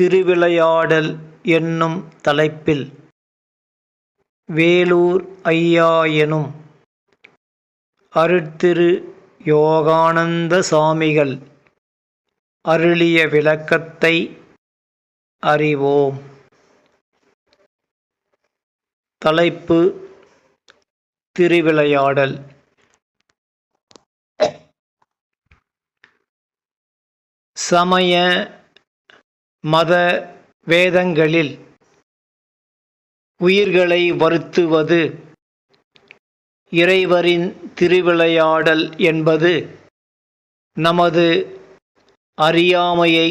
திருவிளையாடல் என்னும் தலைப்பில் வேலூர் ஐயா எனும் அருட்திரு யோகானந்த சாமிகள் அருளிய விளக்கத்தை அறிவோம். தலைப்பு திருவிளையாடல். சமய மத வேதங்களில் உயிர்களை வருத்துவது இறைவரின் திருவிளையாடல் என்பது நமது அறியாமையை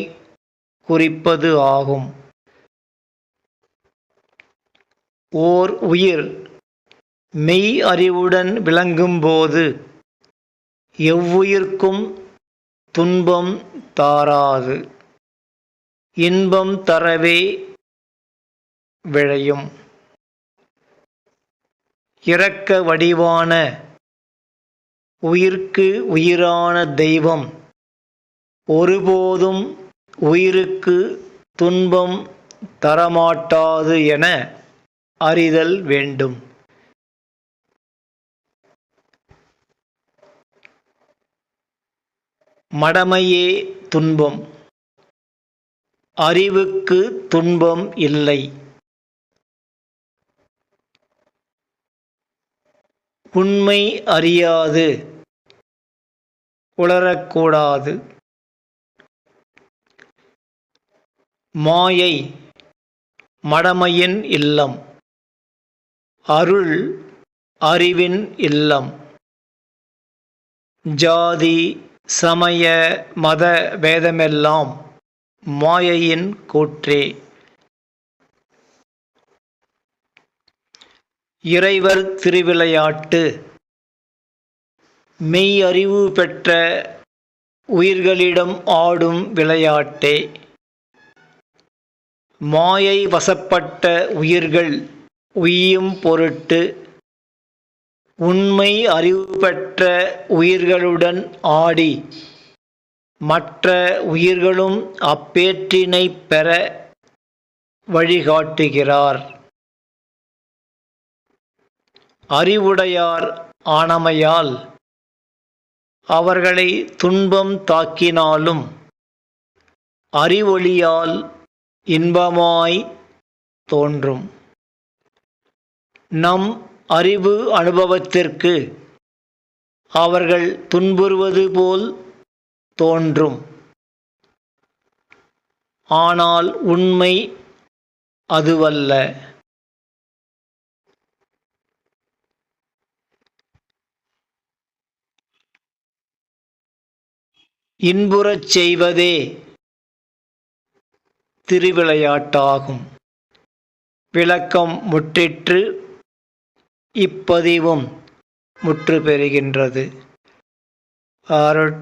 குறிப்பது ஆகும். ஓர் உயிர் மெய் அறிவுடன் விளங்கும்போது எவ்வுயிர்க்கும் துன்பம் தாராது. இன்பம் தரவே விழையும். இரக்க வடிவான உயிர்க்கு உயிரான தெய்வம் ஒருபோதும் உயிருக்கு துன்பம் தரமாட்டாது என அறிதல் வேண்டும். மடமையே துன்பம். அறிவுக்கு துன்பம் இல்லை. உண்மை அறியாது. உளரக்கூடாது. மாயை மடமையின் இல்லம். அருள் அறிவின் இல்லம். ஜாதி சமய மத வேதமெல்லாம் மாயையின் கூற்றே. இறைவர் திருவிளையாட்டு. மெய் அறிவு பெற்ற உயிர்களிடம் ஆடும் விளையாட்டே. மாயை வசப்பட்ட உயிர்கள் உய்யும் பொருட்டு. உண்மை அறிவு பெற்ற உயிர்களுடன் ஆடி. மற்ற உயிர்களும் அப்பேற்றினை பெற வழிகாட்டுகிறார். அறிவுடையார் ஆனமையால் அவர்களை துன்பம் தாக்கினாலும் அறிவொளியால் இன்பமாய் தோன்றும். நம் அறிவு அனுபவத்திற்கு அவர்கள் துன்புறுவது போல் தோன்றும். ஆனால் உண்மை அதுவல்ல. இன்புறச் செய்வதே திருவிளையாட்டாகும். விளக்கம் முற்றிற்று இப்பதிவும் முற்று பெறுகின்றது அருட்